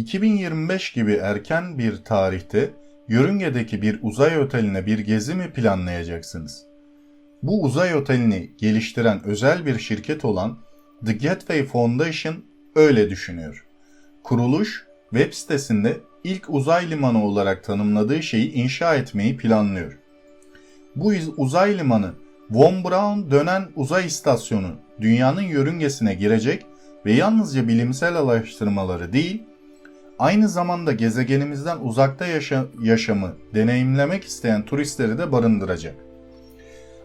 2025 gibi erken bir tarihte yörüngedeki bir uzay oteline bir gezi mi planlayacaksınız? Bu uzay otelini geliştiren özel bir şirket olan The Gateway Foundation öyle düşünüyor. Kuruluş web sitesinde ilk uzay limanı olarak tanımladığı şeyi inşa etmeyi planlıyor. Bu uzay limanı Von Braun dönen uzay istasyonu dünyanın yörüngesine girecek ve yalnızca bilimsel araştırmaları değil, aynı zamanda gezegenimizden uzakta yaşa- yaşamı deneyimlemek isteyen turistleri de barındıracak.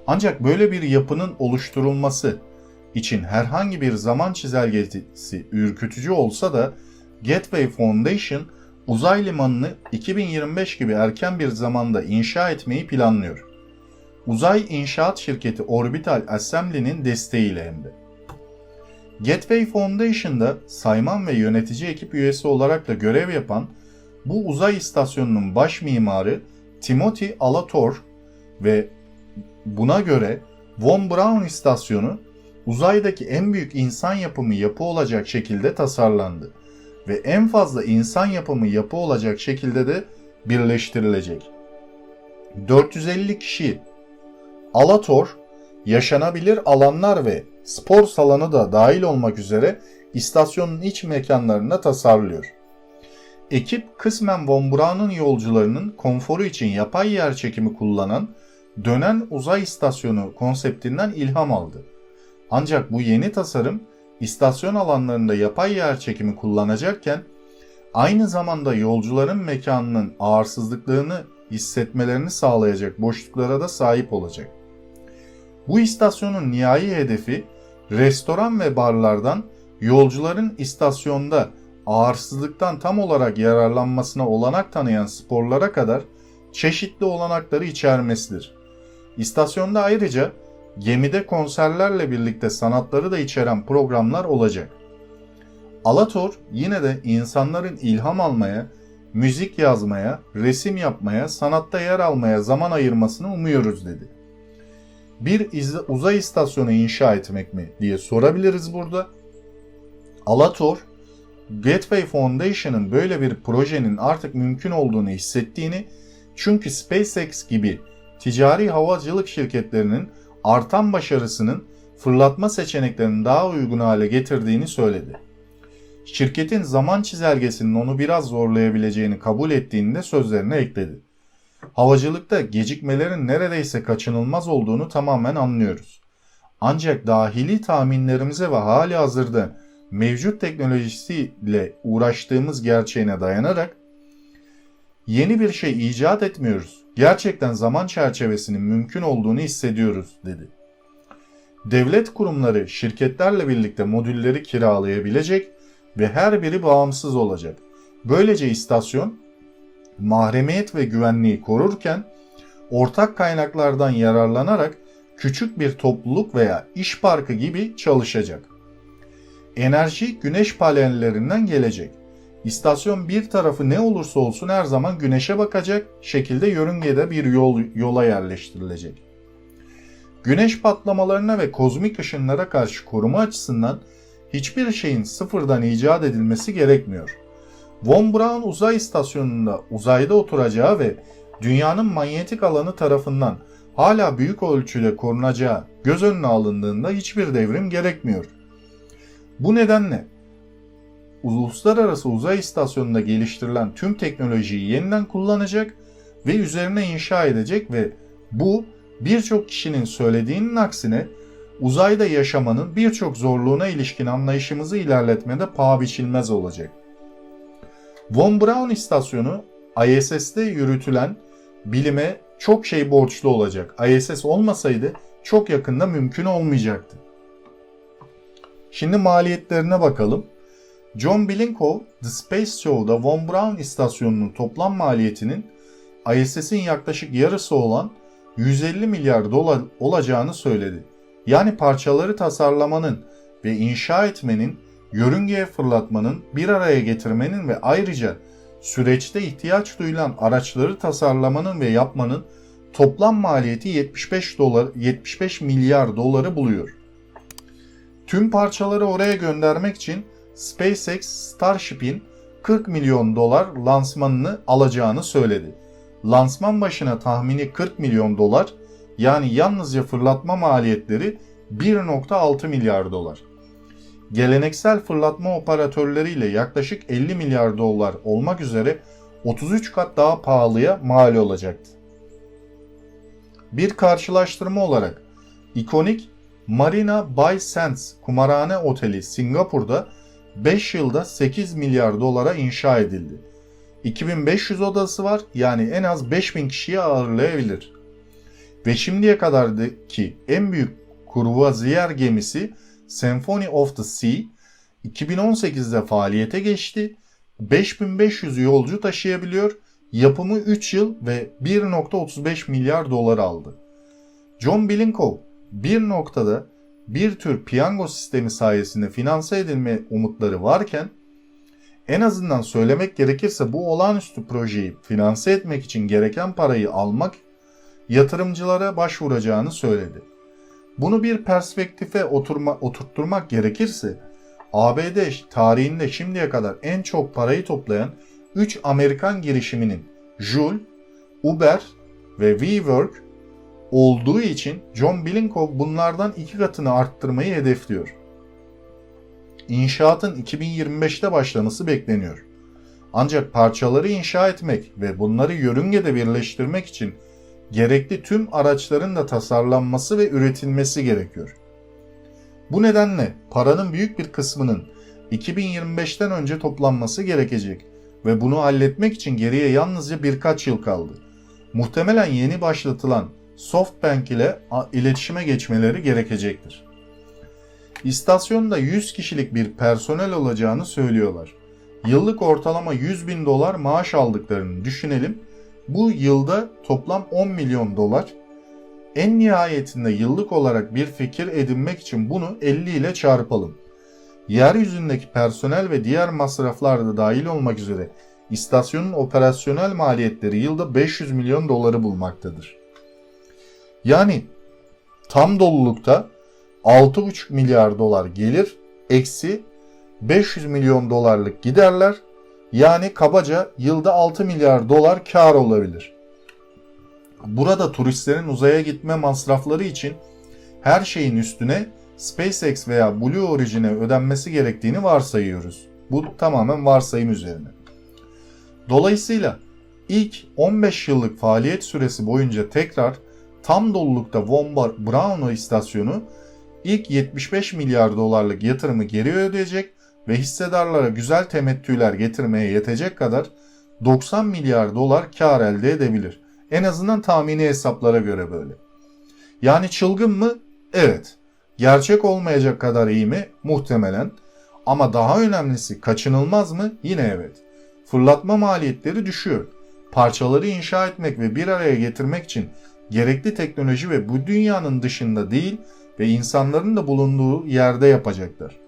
Ancak böyle bir yapının oluşturulması için herhangi bir zaman çizelgesi ürkütücü olsa da Gateway Foundation uzay limanını 2025 gibi erken bir zamanda inşa etmeyi planlıyor. Uzay inşaat şirketi Orbital Assembly'nin desteğiyle hem de. Gateway Foundation'da sayman ve yönetici ekip üyesi olarak da görev yapan bu uzay istasyonunun baş mimarı Timothy Alator ve buna göre Von Braun istasyonu uzaydaki en büyük insan yapımı yapı olacak şekilde tasarlandı ve en fazla insan yapımı yapı olacak şekilde de birleştirilecek. 450 kişi Alator, yaşanabilir alanlar ve spor salonu da dahil olmak üzere istasyonun iç mekanlarında tasarlıyor. Ekip kısmen Von Braun'un yolcularının konforu için yapay yer çekimi kullanan dönen uzay istasyonu konseptinden ilham aldı. Ancak bu yeni tasarım istasyon alanlarında yapay yer çekimi kullanacakken aynı zamanda yolcuların mekanının ağırsızlıklığını hissetmelerini sağlayacak boşluklara da sahip olacak. Bu istasyonun nihai hedefi restoran ve barlardan yolcuların istasyonda ağırsızlıktan tam olarak yararlanmasına olanak tanıyan sporlara kadar çeşitli olanakları içermesidir. İstasyonda ayrıca gemide konserlerle birlikte sanatları da içeren programlar olacak. Alator yine de insanların ilham almaya, müzik yazmaya, resim yapmaya, sanatta yer almaya zaman ayırmasını umuyoruz dedi. Bir uzay istasyonu inşa etmek mi diye sorabiliriz burada. Alator, Gateway Foundation'ın böyle bir projenin artık mümkün olduğunu hissettiğini çünkü SpaceX gibi ticari havacılık şirketlerinin artan başarısının fırlatma seçeneklerini daha uygun hale getirdiğini söyledi. Şirketin zaman çizelgesinin onu biraz zorlayabileceğini kabul ettiğini de sözlerine ekledi. Havacılıkta gecikmelerin neredeyse kaçınılmaz olduğunu tamamen anlıyoruz. Ancak dahili tahminlerimize ve hali hazırda mevcut teknolojisiyle uğraştığımız gerçeğine dayanarak yeni bir şey icat etmiyoruz. Gerçekten zaman çerçevesinin mümkün olduğunu hissediyoruz dedi. Devlet kurumları şirketlerle birlikte modülleri kiralayabilecek ve her biri bağımsız olacak. Böylece istasyon mahremiyet ve güvenliği korurken ortak kaynaklardan yararlanarak küçük bir topluluk veya iş parkı gibi çalışacak. Enerji güneş panellerinden gelecek. İstasyon bir tarafı ne olursa olsun her zaman güneşe bakacak şekilde yörüngede bir yol yola yerleştirilecek. Güneş patlamalarına ve kozmik ışınlara karşı koruma açısından hiçbir şeyin sıfırdan icat edilmesi gerekmiyor. Von Braun uzay istasyonunda uzayda oturacağı ve dünyanın manyetik alanı tarafından hala büyük ölçüde korunacağı göz önüne alındığında hiçbir devrim gerekmiyor. Bu nedenle uluslararası uzay istasyonunda geliştirilen tüm teknolojiyi yeniden kullanacak ve üzerine inşa edecek ve bu birçok kişinin söylediğinin aksine uzayda yaşamanın birçok zorluğuna ilişkin anlayışımızı ilerletmede paha biçilmez olacak. Von Braun istasyonu ISS'te yürütülen bilime çok şey borçlu olacak. ISS olmasaydı çok yakında mümkün olmayacaktı. Şimdi maliyetlerine bakalım. John Bilinkow, The Space Show'da Von Braun istasyonunun toplam maliyetinin ISS'in yaklaşık yarısı olan 150 milyar dolar olacağını söyledi. Yani parçaları tasarlamanın ve inşa etmenin, yörüngeye fırlatmanın, bir araya getirmenin ve ayrıca süreçte ihtiyaç duyulan araçları tasarlamanın ve yapmanın toplam maliyeti 75 dolar 75 milyar doları buluyor. Tüm parçaları oraya göndermek için SpaceX Starship'in 40 milyon dolar lansmanını alacağını söyledi. Lansman başına tahmini 40 milyon dolar yani yalnızca fırlatma maliyetleri 1.6 milyar dolar. Geleneksel fırlatma operatörleriyle yaklaşık 50 milyar dolar olmak üzere 33 kat daha pahalıya mal olacaktı. Bir karşılaştırma olarak ikonik Marina Bay Sands kumarhane oteli Singapur'da 5 yılda 8 milyar dolara inşa edildi. 2500 odası var yani en az 5000 kişiyi ağırlayabilir. Ve şimdiye kadardaki en büyük kurvaziyer gemisi Symphony of the Sea 2018'de faaliyete geçti. 5500 yolcu taşıyabiliyor. Yapımı 3 yıl ve 1.35 milyar dolar aldı. John Bilinkow bir noktada bir tür piyango sistemi sayesinde finanse edilme umutları varken en azından söylemek gerekirse bu olağanüstü projeyi finanse etmek için gereken parayı almak yatırımcılara başvuracağını söyledi. Bunu bir perspektife oturma, oturtturmak gerekirse ABD tarihinde şimdiye kadar en çok parayı toplayan 3 Amerikan girişiminin Joule, Uber ve WeWork olduğu için John Bilinkow bunlardan iki katını arttırmayı hedefliyor. İnşaatın 2025'te başlaması bekleniyor. Ancak parçaları inşa etmek ve bunları yörüngede birleştirmek için gerekli tüm araçların da tasarlanması ve üretilmesi gerekiyor. Bu nedenle paranın büyük bir kısmının 2025'ten önce toplanması gerekecek ve bunu halletmek için geriye yalnızca birkaç yıl kaldı. Muhtemelen yeni başlatılan SoftBank ile iletişime geçmeleri gerekecektir. İstasyonda 100 kişilik bir personel olacağını söylüyorlar. Yıllık ortalama 100 bin dolar maaş aldıklarını düşünelim. Bu yılda toplam 10 milyon dolar. En nihayetinde yıllık olarak bir fikir edinmek için bunu 50 ile çarpalım. Yeryüzündeki personel ve diğer masraflar da dahil olmak üzere istasyonun operasyonel maliyetleri yılda 500 milyon doları bulmaktadır. Yani tam dolulukta 6,5 milyar dolar gelir eksi 500 milyon dolarlık giderler yani kabaca yılda 6 milyar dolar kar olabilir. Burada turistlerin uzaya gitme masrafları için her şeyin üstüne SpaceX veya Blue Origin'e ödenmesi gerektiğini varsayıyoruz. Bu tamamen varsayım üzerine. Dolayısıyla ilk 15 yıllık faaliyet süresi boyunca tekrar tam dolulukta Von Braun istasyonu ilk 75 milyar dolarlık yatırımı geri ödeyecek ve hissedarlara güzel temettüler getirmeye yetecek kadar 90 milyar dolar kar elde edebilir. En azından tahmini hesaplara göre böyle. Yani çılgın mı? Evet. Gerçek olmayacak kadar iyi mi? Muhtemelen. Ama daha önemlisi kaçınılmaz mı? Yine evet. Fırlatma maliyetleri düşüyor. Parçaları inşa etmek ve bir araya getirmek için gerekli teknoloji ve bu dünyanın dışında değil ve insanların da bulunduğu yerde yapacaklar.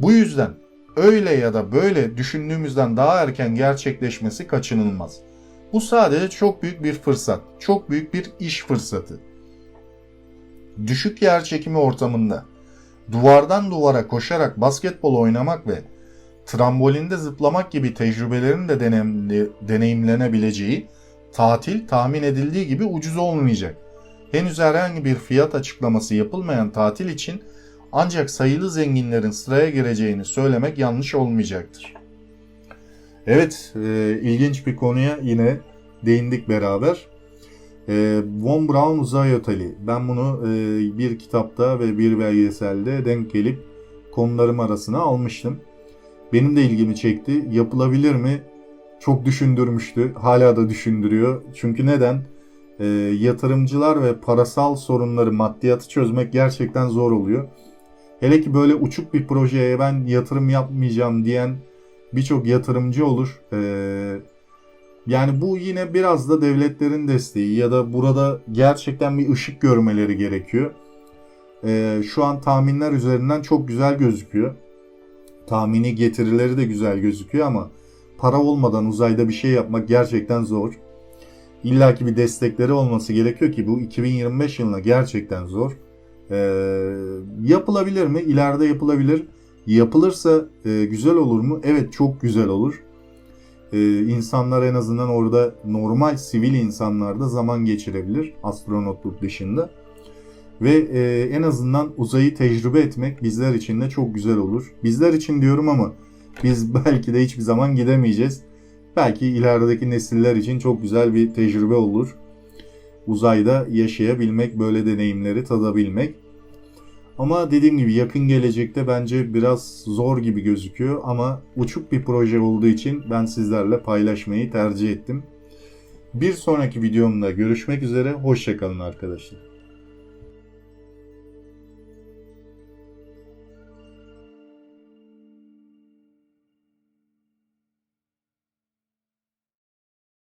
Bu yüzden öyle ya da böyle düşündüğümüzden daha erken gerçekleşmesi kaçınılmaz. Bu sadece çok büyük bir fırsat, çok büyük bir iş fırsatı. Düşük yer çekimi ortamında duvardan duvara koşarak basketbol oynamak ve trambolinde zıplamak gibi tecrübelerin de deneyimlenebileceği tatil tahmin edildiği gibi ucuz olmayacak. Henüz herhangi bir fiyat açıklaması yapılmayan tatil için ancak sayılı zenginlerin sıraya gireceğini söylemek yanlış olmayacaktır. Evet, e, ilginç bir konuya yine değindik beraber. E, Von Braun Uzay Oteli. Ben bunu e, bir kitapta ve bir belgeselde denk gelip konularım arasına almıştım. Benim de ilgimi çekti. Yapılabilir mi? Çok düşündürmüştü. Hala da düşündürüyor. Çünkü neden? E, yatırımcılar ve parasal sorunları, maddiyatı çözmek gerçekten zor oluyor. Hele ki böyle uçuk bir projeye ben yatırım yapmayacağım diyen birçok yatırımcı olur. Ee, yani bu yine biraz da devletlerin desteği ya da burada gerçekten bir ışık görmeleri gerekiyor. Ee, şu an tahminler üzerinden çok güzel gözüküyor. Tahmini getirileri de güzel gözüküyor ama para olmadan uzayda bir şey yapmak gerçekten zor. İlla ki bir destekleri olması gerekiyor ki bu 2025 yılına gerçekten zor. Ee, yapılabilir mi? İleride yapılabilir. Yapılırsa e, güzel olur mu? Evet çok güzel olur. E, insanlar en azından orada normal sivil insanlar da zaman geçirebilir astronotluk dışında. Ve e, en azından uzayı tecrübe etmek bizler için de çok güzel olur. Bizler için diyorum ama biz belki de hiçbir zaman gidemeyeceğiz. Belki ilerideki nesiller için çok güzel bir tecrübe olur. Uzayda yaşayabilmek, böyle deneyimleri tadabilmek. Ama dediğim gibi yakın gelecekte bence biraz zor gibi gözüküyor ama uçuk bir proje olduğu için ben sizlerle paylaşmayı tercih ettim. Bir sonraki videomda görüşmek üzere, hoşçakalın arkadaşlar.